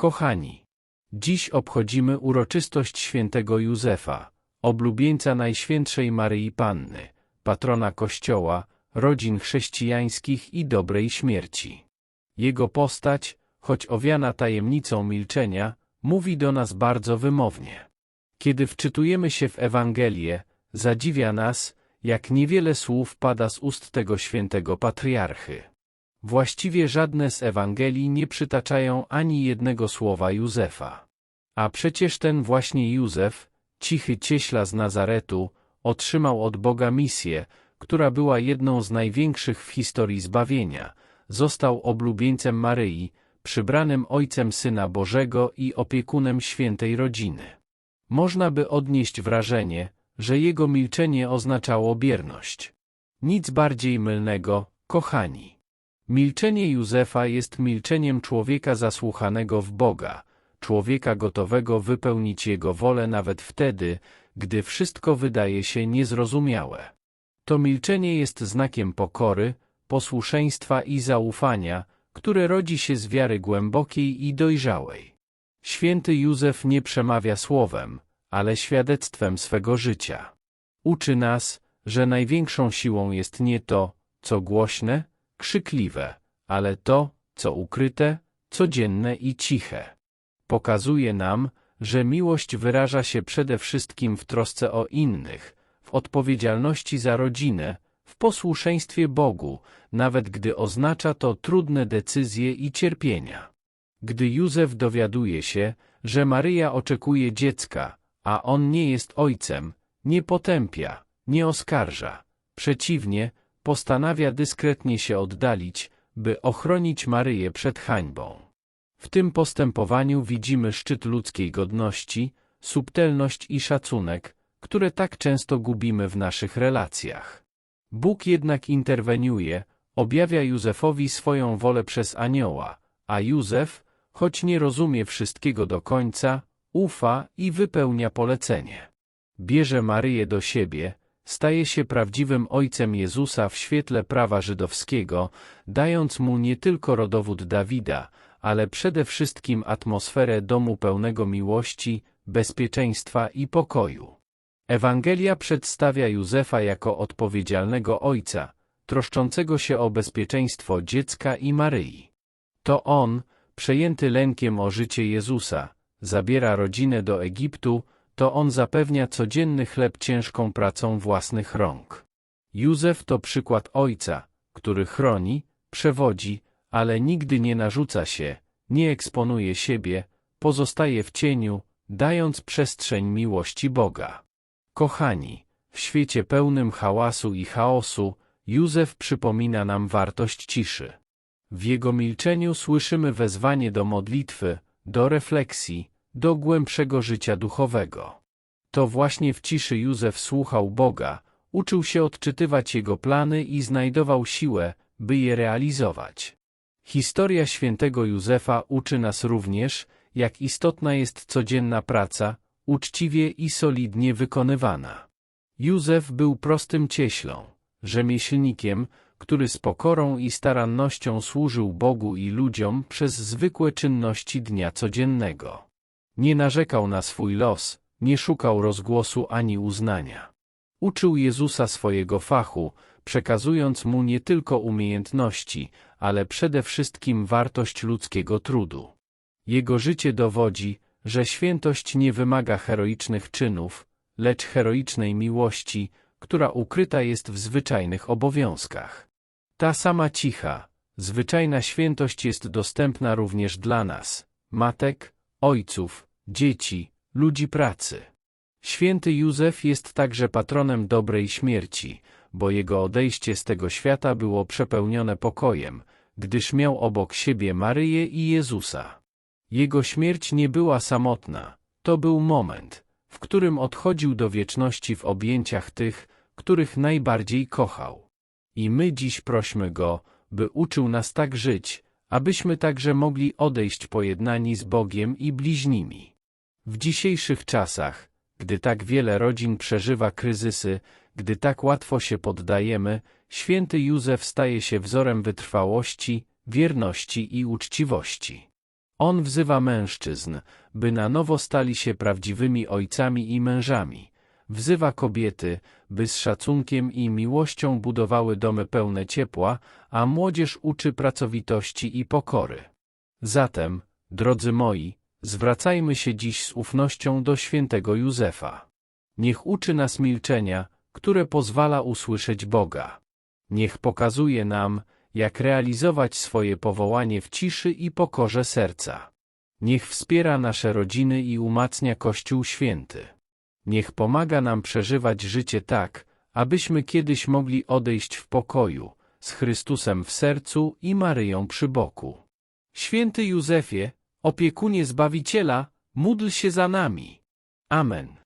Kochani, dziś obchodzimy uroczystość świętego Józefa, oblubieńca Najświętszej Maryi Panny, patrona Kościoła, rodzin chrześcijańskich i dobrej śmierci. Jego postać, choć owiana tajemnicą milczenia, mówi do nas bardzo wymownie. Kiedy wczytujemy się w Ewangelię, zadziwia nas, jak niewiele słów pada z ust tego świętego patriarchy. Właściwie żadne z Ewangelii nie przytaczają ani jednego słowa Józefa. A przecież ten właśnie Józef, cichy cieśla z Nazaretu, otrzymał od Boga misję, która była jedną z największych w historii zbawienia. Został oblubieńcem Maryi, przybranym ojcem Syna Bożego i opiekunem świętej rodziny. Można by odnieść wrażenie, że jego milczenie oznaczało bierność. Nic bardziej mylnego, kochani. Milczenie Józefa jest milczeniem człowieka zasłuchanego w Boga, człowieka gotowego wypełnić Jego wolę nawet wtedy, gdy wszystko wydaje się niezrozumiałe. To milczenie jest znakiem pokory, posłuszeństwa i zaufania, które rodzi się z wiary głębokiej i dojrzałej. Święty Józef nie przemawia słowem, ale świadectwem swego życia. Uczy nas, że największą siłą jest nie to, co głośne, krzykliwe, ale to, co ukryte, codzienne i ciche. Pokazuje nam, że miłość wyraża się przede wszystkim w trosce o innych, w odpowiedzialności za rodzinę, w posłuszeństwie Bogu, nawet gdy oznacza to trudne decyzje i cierpienia. Gdy Józef dowiaduje się, że Maryja oczekuje dziecka, a on nie jest ojcem, nie potępia, nie oskarża. Przeciwnie, postanawia dyskretnie się oddalić, by ochronić Maryję przed hańbą. W tym postępowaniu widzimy szczyt ludzkiej godności, subtelność i szacunek, które tak często gubimy w naszych relacjach. Bóg jednak interweniuje, objawia Józefowi swoją wolę przez anioła, a Józef, choć nie rozumie wszystkiego do końca, ufa i wypełnia polecenie. Bierze Maryję do siebie, staje się prawdziwym ojcem Jezusa w świetle prawa żydowskiego, dając mu nie tylko rodowód Dawida, ale przede wszystkim atmosferę domu pełnego miłości, bezpieczeństwa i pokoju. Ewangelia przedstawia Józefa jako odpowiedzialnego ojca, troszczącego się o bezpieczeństwo dziecka i Maryi. To on, przejęty lękiem o życie Jezusa, zabiera rodzinę do Egiptu, to on zapewnia codzienny chleb ciężką pracą własnych rąk. Józef to przykład ojca, który chroni, przewodzi, ale nigdy nie narzuca się, nie eksponuje siebie, pozostaje w cieniu, dając przestrzeń miłości Boga. Kochani, w świecie pełnym hałasu i chaosu, Józef przypomina nam wartość ciszy. W jego milczeniu słyszymy wezwanie do modlitwy, do refleksji, do głębszego życia duchowego. To właśnie w ciszy Józef słuchał Boga, uczył się odczytywać Jego plany i znajdował siłę, by je realizować. Historia świętego Józefa uczy nas również, jak istotna jest codzienna praca, uczciwie i solidnie wykonywana. Józef był prostym cieślą, rzemieślnikiem, który z pokorą i starannością służył Bogu i ludziom przez zwykłe czynności dnia codziennego. Nie narzekał na swój los, nie szukał rozgłosu ani uznania. Uczył Jezusa swojego fachu, przekazując mu nie tylko umiejętności, ale przede wszystkim wartość ludzkiego trudu. Jego życie dowodzi, że świętość nie wymaga heroicznych czynów, lecz heroicznej miłości, która ukryta jest w zwyczajnych obowiązkach. Ta sama cicha, zwyczajna świętość jest dostępna również dla nas, matek, ojców, dzieci, ludzi pracy. Święty Józef jest także patronem dobrej śmierci, bo jego odejście z tego świata było przepełnione pokojem, gdyż miał obok siebie Maryję i Jezusa. Jego śmierć nie była samotna, to był moment, w którym odchodził do wieczności w objęciach tych, których najbardziej kochał. I my dziś prośmy Go, by uczył nas tak żyć, abyśmy także mogli odejść pojednani z Bogiem i bliźnimi. W dzisiejszych czasach, gdy tak wiele rodzin przeżywa kryzysy, gdy tak łatwo się poddajemy, święty Józef staje się wzorem wytrwałości, wierności i uczciwości. On wzywa mężczyzn, by na nowo stali się prawdziwymi ojcami i mężami. Wzywa kobiety, by z szacunkiem i miłością budowały domy pełne ciepła, a młodzież uczy pracowitości i pokory. Zatem, drodzy moi, zwracajmy się dziś z ufnością do świętego Józefa. Niech uczy nas milczenia, które pozwala usłyszeć Boga. Niech pokazuje nam, jak realizować swoje powołanie w ciszy i pokorze serca. Niech wspiera nasze rodziny i umacnia Kościół Święty. Niech pomaga nam przeżywać życie tak, abyśmy kiedyś mogli odejść w pokoju, z Chrystusem w sercu i Maryją przy boku. Święty Józefie, opiekunie Zbawiciela, módl się za nami. Amen.